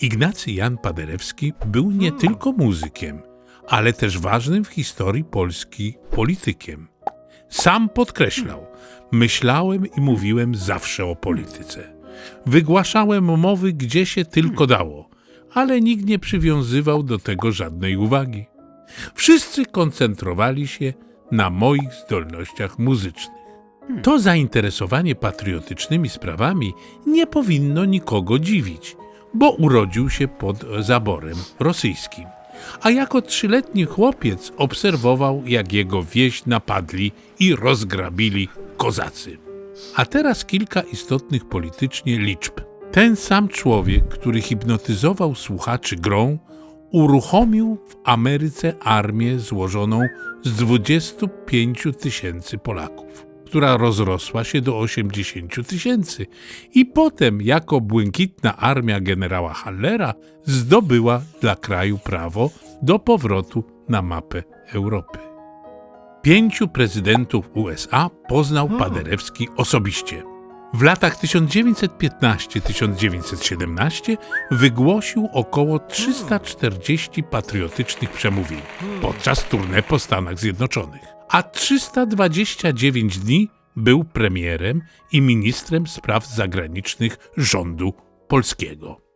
Ignacy Jan Paderewski był nie tylko muzykiem, ale też ważnym w historii Polski politykiem. Sam podkreślał: Myślałem i mówiłem zawsze o polityce. Wygłaszałem mowy gdzie się tylko dało, ale nikt nie przywiązywał do tego żadnej uwagi. Wszyscy koncentrowali się na moich zdolnościach muzycznych. To zainteresowanie patriotycznymi sprawami nie powinno nikogo dziwić, bo urodził się pod zaborem rosyjskim. A jako trzyletni chłopiec obserwował, jak jego wieś napadli i rozgrabili kozacy. A teraz kilka istotnych politycznie liczb. Ten sam człowiek, który hipnotyzował słuchaczy grą, uruchomił w Ameryce armię złożoną z 25 tysięcy Polaków, która rozrosła się do 80 tysięcy i potem jako błękitna armia generała Hallera zdobyła dla kraju prawo do powrotu na mapę Europy. Pięciu prezydentów USA poznał Paderewski osobiście. W latach 1915-1917 wygłosił około 340 patriotycznych przemówień podczas tournée po Stanach Zjednoczonych, a 329 dni był premierem i ministrem spraw zagranicznych rządu polskiego.